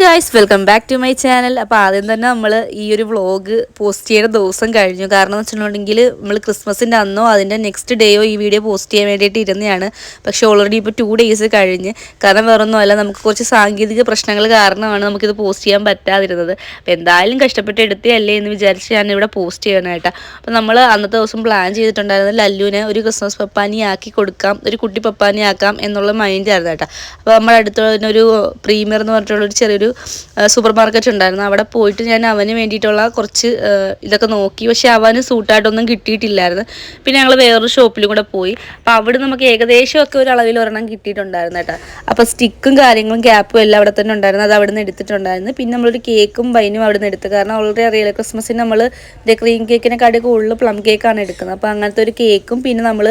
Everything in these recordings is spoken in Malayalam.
Guys welcome back to my channel അപ്പോൾ ആദ്യം തന്നെ നമ്മൾ ഈ ഒരു വ്ളോഗ് പോസ്റ്റ് ചെയ്യുന്ന ദിവസം കഴിഞ്ഞു. കാരണം എന്ന് വെച്ചിട്ടുണ്ടെങ്കിൽ നമ്മൾ ക്രിസ്മസിന്റെ അന്നോ അതിന്റെ നെക്സ്റ്റ് ഡേയോ ഈ വീഡിയോ പോസ്റ്റ് ചെയ്യാൻ വേണ്ടിയിട്ട് ഇരുന്നതാണ്. പക്ഷേ ഓൾറെഡി ഇപ്പോൾ ടു ഡേയ്സ് കഴിഞ്ഞ്. കാരണം വേറൊന്നുമല്ല നമുക്ക് കുറച്ച് സാങ്കേതിക പ്രശ്നങ്ങൾ കാരണമാണ് നമുക്കിത് പോസ്റ്റ് ചെയ്യാൻ പറ്റാതിരുന്നത്. അപ്പോൾ എന്തായാലും കഷ്ടപ്പെട്ട് എടുത്തേ എന്ന് വിചാരിച്ച് ഞാൻ ഇവിടെ പോസ്റ്റ് ചെയ്യാനായിട്ട് അപ്പോൾ നമ്മൾ അന്നത്തെ ദിവസം പ്ലാൻ ചെയ്തിട്ടുണ്ടായിരുന്നത് ലല്ലുവിനെ ഒരു ക്രിസ്മസ് പപ്പാനി ആക്കി കൊടുക്കാം ഒരു കുട്ടി പപ്പാനി ആക്കാം എന്നുള്ള മൈൻഡായിരുന്നു കേട്ടോ. അപ്പോൾ നമ്മുടെ ഒരു പ്രീമിയർ എന്ന് പറഞ്ഞിട്ടുള്ള ഒരു ചെറിയൊരു സൂപ്പർ മാർക്കറ്റ് ഉണ്ടായിരുന്നു. അവിടെ പോയിട്ട് ഞാൻ അവന് വേണ്ടിയിട്ടുള്ള കുറച്ച് ഇതൊക്കെ നോക്കി. പക്ഷേ അവന് സൂട്ടായിട്ടൊന്നും കിട്ടിയിട്ടില്ലായിരുന്നു. പിന്നെ ഞങ്ങൾ വേറൊരു ഷോപ്പിലും കൂടെ പോയി. അപ്പോൾ അവിടെ നമുക്ക് ഏകദേശം ഒക്കെ ഒരു അളവിൽ ഒരെണ്ണം കിട്ടിയിട്ടുണ്ടായിരുന്നു കേട്ടോ. അപ്പോൾ സ്റ്റിക്കും കാര്യങ്ങളും ഗ്യാപ്പും എല്ലാം അവിടെ തന്നെ ഉണ്ടായിരുന്നു. അത് അവിടെ നിന്ന് എടുത്തിട്ടുണ്ടായിരുന്നു. പിന്നെ നമ്മളൊരു കേക്കും വൈനും അവിടെ നിന്ന് എടുത്തു. കാരണം ഓൾറെഡി അറിയില്ല ക്രിസ്മസിന് നമ്മൾ ക്രീം കേക്കിനെക്കാട്ടി കൂടുതൽ പ്ലം കേക്കാണ് എടുക്കുന്നത്. അപ്പോൾ അങ്ങനത്തെ ഒരു കേക്കും പിന്നെ നമ്മൾ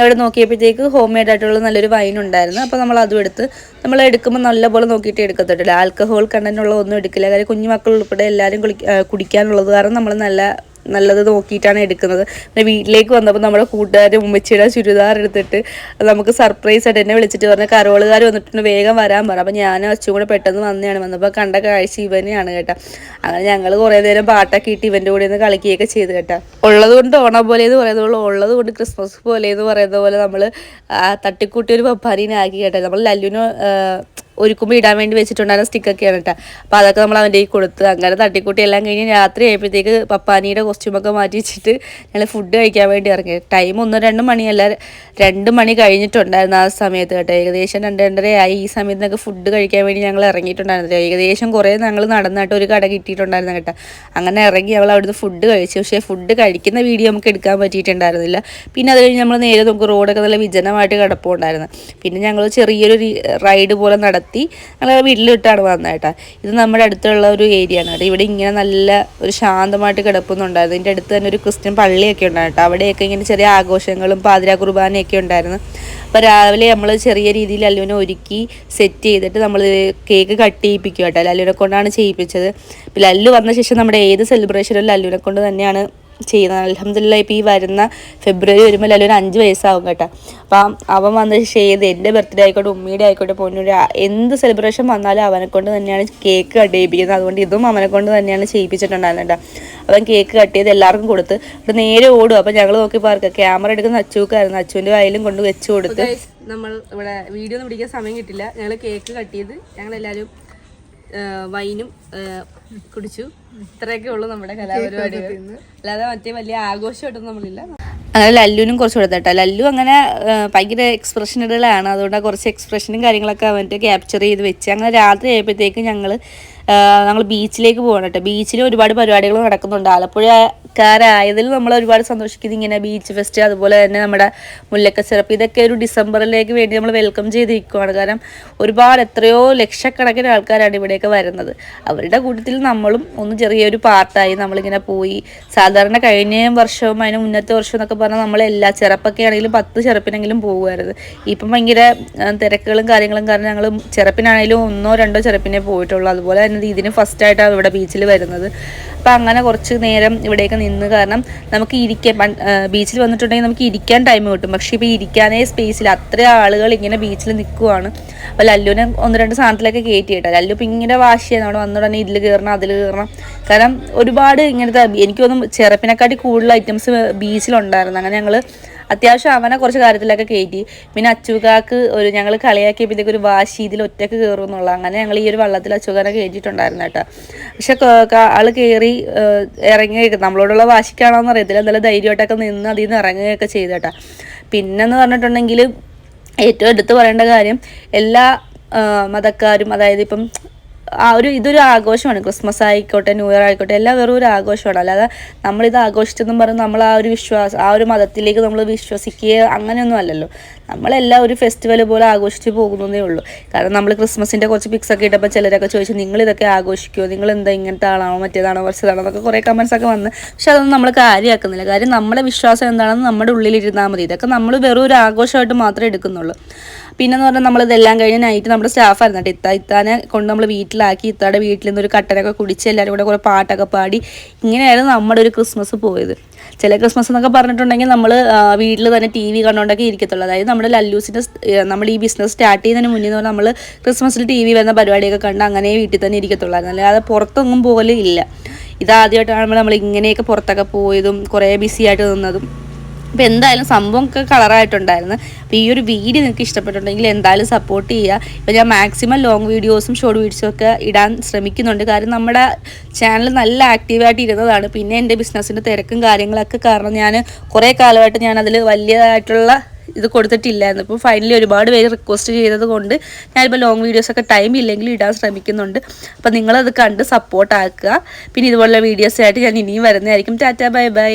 അവിടെ നോക്കിയപ്പോഴത്തേക്ക് ഹോം മെയ്ഡ് ആയിട്ടുള്ള നല്ലൊരു വൈൻ ഉണ്ടായിരുന്നു. അപ്പോൾ നമ്മൾ അതും എടുത്ത് നമ്മൾ എടുക്കുമ്പോൾ നല്ലപോലെ നോക്കിയിട്ട് എടുക്കത്തുള്ളൂ. ആൽക്കഹോൾ കണ്ടന്റ് ഉള്ള ഒന്നും എടുക്കില്ല. കാര്യം കുഞ്ഞു മക്കൾ ഉൾപ്പെടെ എല്ലാവരും കുടിക്കാനുള്ളത് കാരണം നമ്മൾ നല്ല നല്ലത് നോക്കിയിട്ടാണ് എടുക്കുന്നത്. പിന്നെ വീട്ടിലേക്ക് വന്നപ്പോൾ നമ്മുടെ കൂട്ടുകാരും ഉമ്മച്ചിയുടെ ചുരിദാർ എടുത്തിട്ട് നമുക്ക് സർപ്രൈസ് ആയിട്ട് എന്നെ വിളിച്ചിട്ട് പറഞ്ഞ കരോളുകാർ വന്നിട്ടുണ്ട് വേഗം വരാൻ പറഞ്ഞു അപ്പോൾ ഞാൻ അച്ഛൻ കൂടെ പെട്ടെന്ന് വന്നതാണ്. വന്നപ്പോൾ കണ്ട കാഴ്ച ഇവനെയാണ് കേട്ടോ. അങ്ങനെ ഞങ്ങൾ കുറേ നേരം പാട്ടൊക്കെ ഇട്ട് ഇവന്റെ കൂടെ നിന്ന് കളിക്കുകയൊക്കെ ചെയ്ത് കേട്ടോ. ഉള്ളത് കൊണ്ട് ഓണം പോലെ എന്ന് പറയുന്നത് പോലെ ഉള്ളത് കൊണ്ട് ക്രിസ്മസ് പോലെ എന്ന് പറയുന്ന പോലെ നമ്മൾ തട്ടിക്കൂട്ടി ഒരു പപ്പാരീനെ ആക്കി കേട്ടോ. നമ്മൾ ലല്ലുവിന് ഒരുക്കുമ്പോൾ ഇടാൻ വേണ്ടി വെച്ചിട്ടുണ്ടായിരുന്ന സ്റ്റിക്കൊക്കെയാണ് കേട്ടോ. അപ്പോൾ അതൊക്കെ നമ്മൾ അവന്റെ കൊടുത്ത് അങ്ങനെ തട്ടിക്കൂട്ടി എല്ലാം കഴിഞ്ഞ് രാത്രി ആയപ്പോഴത്തേക്ക് പപ്പാനിയുടെ കോസ്റ്റ്യൂമൊക്കെ മാറ്റി വെച്ചിട്ട് ഞങ്ങൾ ഫുഡ് കഴിക്കാൻ വേണ്ടി ഇറങ്ങി. ടൈം ഒന്ന് രണ്ട് മണിയല്ല രണ്ട് മണി കഴിഞ്ഞിട്ടുണ്ടായിരുന്നു ആ സമയത്ത് കേട്ടോ. ഏകദേശം രണ്ട് രണ്ടര ആയി. ഈ സമയത്തൊക്കെ ഫുഡ് കഴിക്കാൻ വേണ്ടി ഞങ്ങൾ ഇറങ്ങിയിട്ടുണ്ടായിരുന്നു ഏകദേശം കുറേ ഞങ്ങൾ നടന്നിട്ട് ഒരു കട കിട്ടിയിട്ടുണ്ടായിരുന്നു കേട്ടോ. അങ്ങനെ ഇറങ്ങി അവൾ അവിടുന്ന് ഫുഡ് കഴിച്ചു. പക്ഷേ ഫുഡ് കഴിക്കുന്ന വീഡിയോ നമുക്ക് എടുക്കാൻ പറ്റിയിട്ടുണ്ടായിരുന്നില്ല. പിന്നെ അത് കഴിഞ്ഞ് നമ്മൾ നേരെ നമുക്ക് റോഡൊക്കെ നല്ല വിജനമായിട്ട് കിടപ്പുണ്ടായിരുന്നു. പിന്നെ ഞങ്ങൾ ചെറിയൊരു റൈഡ് പോലെ നടത്തി ഞങ്ങൾ വീട്ടിലിട്ടാണ് വന്നേട്ടാ ഇത് നമ്മുടെ അടുത്തുള്ള ഒരു ഏരിയ ആണ് കേട്ടോ. ഇവിടെ ഇങ്ങനെ നല്ല ഒരു ശാന്തമായിട്ട് കിടപ്പുന്നുണ്ടായിരുന്നു. ഇതിന്റെ അടുത്ത് തന്നെ ഒരു ക്രിസ്ത്യൻ പള്ളിയൊക്കെ ഉണ്ടായിട്ട് അവിടെയൊക്കെ ഇങ്ങനെ ചെറിയ ആഘോഷങ്ങളും പാതിരാ കുർബാനയൊക്കെ ഉണ്ടായിരുന്നു. അപ്പോൾ രാവിലെ നമ്മൾ ചെറിയ രീതിയിൽ അല്ലുവിനെ ഒരുക്കി സെറ്റ് ചെയ്തിട്ട് നമ്മൾ കേക്ക് കട്ട്. ചെയ്യിപ്പിക്കും കേട്ടോ ലല്ലുവിനെ കൊണ്ടാണ് ചെയ്യിപ്പിച്ചത്. ലല്ലു വന്ന ശേഷം നമ്മുടെ ഏത് സെലിബ്രേഷനും ലല്ലുവിനെ കൊണ്ട് തന്നെയാണ് ചെയ്യുന്നത് അലഹമില്ല ഇപ്പോൾ ഈ വരുന്ന ഫെബ്രുവരി വരുമ്പോൾ അല്ലെങ്കിൽ ഒരു അഞ്ച് വയസ്സാവും കേട്ടോ. അപ്പം അവൻ വന്ന് ചെയ്ത് എന്റെ ബർത്ത്ഡേ ആയിക്കോട്ടെ ഉമ്മയുടെ ആയിക്കോട്ടെ പൊന്നൂടെ എന്ത് സെലിബ്രേഷൻ വന്നാലും അവനെ കൊണ്ട് തന്നെയാണ് കേക്ക് കട്ട് ചെയ്യിപ്പിക്കുന്നത്. അതുകൊണ്ട് ഇതും അവനെ കൊണ്ട് തന്നെയാണ് ചെയ്യിപ്പിച്ചിട്ടുണ്ടായിരുന്നത് കേട്ടോ. അവൻ കേക്ക് കട്ട് ചെയ്ത് എല്ലാവർക്കും കൊടുത്ത് അവിടെ നേരെ ഓടും. അപ്പം ഞങ്ങൾ നോക്കി പാർക്കുക ക്യാമറ എടുക്കുന്ന അച്ചൂക്കായിരുന്നു അച്ചുവിന്റെ കയ്യിലും കൊണ്ട് വെച്ച് കൊടുത്ത്. നമ്മൾ ഇവിടെ വീഡിയോ ഒന്നും പിടിക്കാൻ സമയം കിട്ടില്ല ഞങ്ങൾ കേക്ക് കട്ട് ചെയ്ത് ഞങ്ങളെല്ലാവരും വൈനും കുടിച്ചു. ഇത്രയൊക്കെ ഉള്ളൂ നമ്മുടെ കലാപരിപാടി അല്ലാതെ മറ്റേ വലിയ ആഘോഷമായിട്ടൊന്നും നമ്മളില്ല. അങ്ങനെ ലല്ലുവിനും കുറച്ച് കൊടുത്തട്ടോ ലല്ലു അങ്ങനെ ഭയങ്കര എക്സ്പ്രഷനുകളാണ് അതുകൊണ്ട് കുറച്ച് എക്സ്പ്രഷനും കാര്യങ്ങളൊക്കെ അവന്റെ ക്യാപ്ചർ ചെയ്ത് വെച്ച്. അങ്ങനെ രാത്രി ആയപ്പോഴത്തേക്ക് ഞങ്ങൾ ഞങ്ങൾ ബീച്ചിലേക്ക് പോകണം കേട്ടോ. ബീച്ചിൽ ഒരുപാട് പരിപാടികൾ നടക്കുന്നുണ്ട്. ആലപ്പുഴ ആലപ്പുഴക്കാരായതിൽ നമ്മൾ ഒരുപാട് സന്തോഷിക്കുന്നത് ഇങ്ങനെ ബീച്ച് ഫെസ്റ്റ് അതുപോലെ തന്നെ നമ്മുടെ മുല്ലക്ക സിറപ്പ് ഇതൊക്കെ ഒരു ഡിസംബറിലേക്ക് വേണ്ടി നമ്മൾ വെൽക്കം ചെയ്തിരിക്കുവാണ്. കാരണം ഒരുപാട് എത്രയോ ലക്ഷക്കണക്കിന് ആൾക്കാരാണ് ഇവിടെയൊക്കെ വരുന്നത്. അവരുടെ കൂട്ടത്തിൽ നമ്മളും ഒന്ന് ചെറിയൊരു പാർട്ടായി നമ്മളിങ്ങനെ പോയി. സാധാരണ കഴിഞ്ഞ വർഷവും അതിന് മുന്നത്തെ വർഷം എന്നൊക്കെ പറഞ്ഞാൽ നമ്മൾ എല്ലാ ചെറുപ്പൊക്കെ ആണെങ്കിലും പത്ത് ചെറുപ്പിനെങ്കിലും പോകുമായിരുന്നു ഇപ്പം ഭയങ്കര തിരക്കുകളും കാര്യങ്ങളും കാരണം ഞങ്ങൾ ചെറുപ്പിനാണെങ്കിലും ഒന്നോ രണ്ടോ ചെറുപ്പിനെ പോയിട്ടുള്ളൂ. അതുപോലെ തന്നെ ഇതിന് ഫസ്റ്റ് ആയിട്ടാണ് ഇവിടെ ബീച്ചിൽ വരുന്നത്. അപ്പം അങ്ങനെ കുറച്ച് നേരം ഇവിടെയൊക്കെ നിന്ന് കാരണം നമുക്ക് ഇരിക്കാൻ ബീച്ചിൽ വന്നിട്ടുണ്ടെങ്കിൽ നമുക്ക് ഇരിക്കാൻ ടൈം കിട്ടും. പക്ഷേ ഇപ്പോൾ ഇരിക്കാനേ സ്പേസിൽ അത്ര ആളുകൾ ഇങ്ങനെ ബീച്ചിൽ നിൽക്കുവാണ് അപ്പോൾ ലല്ലുവിനെ ഒന്ന് രണ്ട് സാധനത്തിലൊക്കെ കയറ്റി കേട്ടോ ലല്ലു ഇപ്പം ഇങ്ങനെ വാശിയാണ് അവിടെ വന്നു ഉടനെ ഇതിൽ കയറണം അതിൽ കയറണം കാരണം ഒരുപാട് ഇങ്ങനത്തെ എനിക്കൊന്നും ചെറുപ്പിനെക്കാട്ടി കൂടുതൽ ഐറ്റംസ് ബീച്ചിലുണ്ടായിരുന്നു അങ്ങനെ ഞങ്ങൾ അത്യാവശ്യം അവനെ കുറച്ച് കാര്യത്തിലൊക്കെ കയറ്റി പിന്നെ അച്ചുകാക്ക് ഒരു ഞങ്ങൾ കളിയാക്കിയപ്പോഴത്തേക്ക് ഒരു വാശി ഇതിൽ ഒറ്റയ്ക്ക് കയറും എന്നുള്ള അങ്ങനെ ഞങ്ങൾ ഈ ഒരു വള്ളത്തിൽ അച്ചുകാനെ കയറ്റിയിട്ടുണ്ടായിരുന്നു കേട്ടോ. പക്ഷെ ആൾ കയറി ഇറങ്ങി നമ്മളോടുള്ള വാശിക്കാണോന്ന് അറിയത്തില്ല. നല്ല ധൈര്യമായിട്ടൊക്കെ നിന്ന് അതിൽ നിന്ന് ഇറങ്ങുകയൊക്കെ ചെയ്തു കേട്ടോ. പിന്നെന്ന് പറഞ്ഞിട്ടുണ്ടെങ്കിൽ ഏറ്റവും എടുത്തു പറയേണ്ട കാര്യം എല്ലാ മതക്കാരും അതായത് ഇപ്പം ആ ഒരു ഇതൊരു ആഘോഷമാണ്. ക്രിസ്മസ് ആയിക്കോട്ടെ ന്യൂ ഇയർ ആയിക്കോട്ടെ എല്ലാം വെറും ഒരു ആഘോഷമാണ്. അല്ലാതെ നമ്മളിത് ആഘോഷിച്ചെന്നും പറഞ്ഞ് നമ്മൾ ആ ഒരു വിശ്വാസം ആ ഒരു മതത്തിലേക്ക് നമ്മൾ വിശ്വസിക്കുക അങ്ങനെയൊന്നും അല്ലല്ലോ. നമ്മളെല്ലാം ഒരു ഫെസ്റ്റിവൽ പോലെ ആഘോഷിച്ച് പോകുന്നതേ ഉള്ളൂ. കാരണം നമ്മൾ ക്രിസ്മസിന്റെ കുറച്ച് പിക്സ് ഒക്കെ ഇട്ടപ്പോൾ ചിലരൊക്കെ ചോദിച്ചു നിങ്ങൾ ഇതൊക്കെ ആഘോഷിക്കുമോ നിങ്ങൾ എന്താ ഇങ്ങനത്തെ ആളാണോ? മറ്റേതാണോ? മറിച്ചതാണോ എന്നൊക്കെ കുറേ കമൻസ് ഒക്കെ വന്ന്. പക്ഷെ അതൊന്നും നമ്മൾ കാര്യമാക്കുന്നില്ല. കാര്യം നമ്മുടെ വിശ്വാസം എന്താണെന്ന് നമ്മുടെ ഉള്ളിലിരുന്നാൽ മതി. ഇതൊക്കെ നമ്മൾ വെറും ഒരു ആഘോഷമായിട്ട് മാത്രമേ എടുക്കുന്നുള്ളൂ. പിന്നെന്ന് പറഞ്ഞാൽ നമ്മളിതെല്ലാം കഴിഞ്ഞ് നൈറ്റ് നമ്മുടെ സ്റ്റാഫായിരുന്നു കേട്ടോ. ഇത്ത ഇത്താനെ കൊണ്ട് നമ്മൾ വീട്ടിലാക്കി ഇത്താടെ വീട്ടിൽ നിന്ന് ഒരു കട്ടനൊക്കെ കുടിച്ച് എല്ലാവരും കൂടെ കുറേ പാട്ടൊക്കെ പാടി ഇങ്ങനെയായിരുന്നു നമ്മുടെ ഒരു ക്രിസ്മസ് പോയത്. ചില ക്രിസ്മസ് എന്നൊക്കെ പറഞ്ഞിട്ടുണ്ടെങ്കിൽ നമ്മൾ വീട്ടിൽ തന്നെ ടി വി കണ്ടുകൊണ്ടൊക്കെ ഇരിക്കത്തുള്ളൂ. അതായത് നമ്മുടെ ലല്ലൂസിന്റെ നമ്മൾ ഈ ബിസിനസ് സ്റ്റാർട്ട് ചെയ്യുന്നതിന് മുന്നേ എന്ന് പറഞ്ഞാൽ നമ്മൾ ക്രിസ്മസിൽ ടി വി വരുന്ന പരിപാടിയൊക്കെ കണ്ട് അങ്ങനെ വീട്ടിൽ തന്നെ ഇരിക്കത്തുള്ളായിരുന്നു. അല്ലാതെ പുറത്തൊന്നും പോലും ഇല്ല. ഇതാദ്യമായിട്ടാണ് നമ്മൾ ഇങ്ങനെയൊക്കെ പുറത്തൊക്കെ പോയതും കുറേ ബിസി ആയിട്ട് നിന്നതും. അപ്പോൾ എന്തായാലും സംഭവം ഒക്കെ കളറായിട്ടുണ്ടായിരുന്നു. അപ്പോൾ ഈ ഒരു വീഡിയോ നിങ്ങൾക്ക് ഇഷ്ടപ്പെട്ടിട്ടുണ്ടെങ്കിൽ എന്തായാലും സപ്പോർട്ട് ചെയ്യുക. ഇപ്പോൾ ഞാൻ മാക്സിമം ലോങ് വീഡിയോസും ഷോർട്ട് വീഡിയോസും ഒക്കെ ഇടാൻ ശ്രമിക്കുന്നുണ്ട്. കാരണം നമ്മുടെ ചാനൽ നല്ല ആക്റ്റീവായിട്ട് ഇരുന്നതാണ്. പിന്നെ എന്റെ ബിസിനസ്സിന്റെ തിരക്കും കാര്യങ്ങളൊക്കെ കാരണം ഞാൻ കുറേ കാലമായിട്ട് ഞാൻ അതിൽ വലിയതായിട്ടുള്ള ഇത് കൊടുത്തിട്ടില്ലായിരുന്നു. ഇപ്പോൾ ഫൈനലി ഒരുപാട് പേര് റിക്വസ്റ്റ് ചെയ്തത് കൊണ്ട് ഞാനിപ്പോൾ ലോങ് വീഡിയോസൊക്കെ ടൈം ഇല്ലെങ്കിൽ ഇടാൻ ശ്രമിക്കുന്നുണ്ട്. അപ്പോൾ നിങ്ങളത് കണ്ട് സപ്പോർട്ടാക്കുക പിന്നെ ഇതുപോലുള്ള വീഡിയോസായിട്ട് ഞാൻ ഇനിയും വരുന്നതായിരിക്കും. Tata bye bye.